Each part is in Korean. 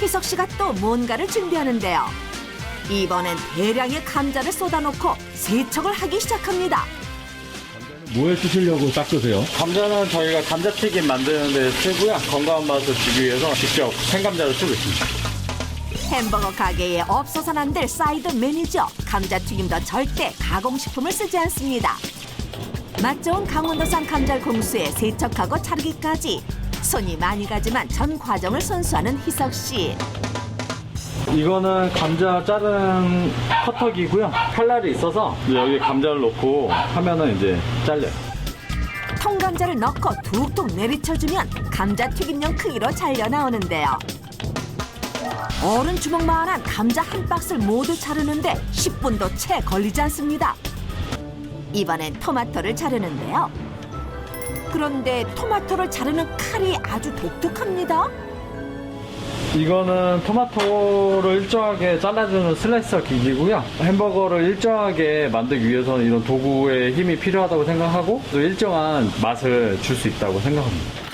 희석 씨가 또 뭔가를 준비하는데요. 이번엔 대량의 감자를 쏟아놓고 세척을 하기 시작합니다. 뭐에 쓰시려고 닦으세요? 감자는 저희가 감자튀김 만드는 데 쓰고요. 건강한 맛을 주기 위해서 직접 생감자를 쓰고 있습니다. 햄버거 가게에 없어서는 안 될 사이드 메뉴죠. 감자튀김도 절대 가공식품을 쓰지 않습니다. 맛 좋은 강원도산 감자를 공수해 세척하고 차르기까지 손이 많이 가지만 전 과정을 손수하는 희석 씨. 이거는 감자 자른 커터기고요. 칼날이 있어서 여기 감자를 넣고 하면은 이제 잘려요. 통감자를 넣고 툭툭 내리쳐주면 감자 튀김용 크기로 잘려 나오는데요. 어른 주먹만한 감자 한 박스를 모두 자르는데 10분도 채 걸리지 않습니다. 이번엔 토마토를 자르는데요. 그런데 토마토를 자르는 칼이 아주 독특합니다. 이거는 토마토를 일정하게 잘라주는 슬라이서 기기고요. 햄버거를 일정하게 만들기 위해서는 이런 도구의 힘이 필요하다고 생각하고 또 일정한 맛을 줄 수 있다고 생각합니다.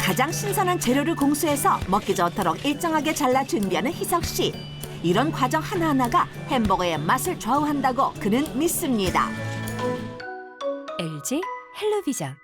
가장 신선한 재료를 공수해서 먹기 좋도록 일정하게 잘라 준비하는 희석 씨. 이런 과정 하나하나가 햄버거의 맛을 좌우한다고 그는 믿습니다. LG 헬로비전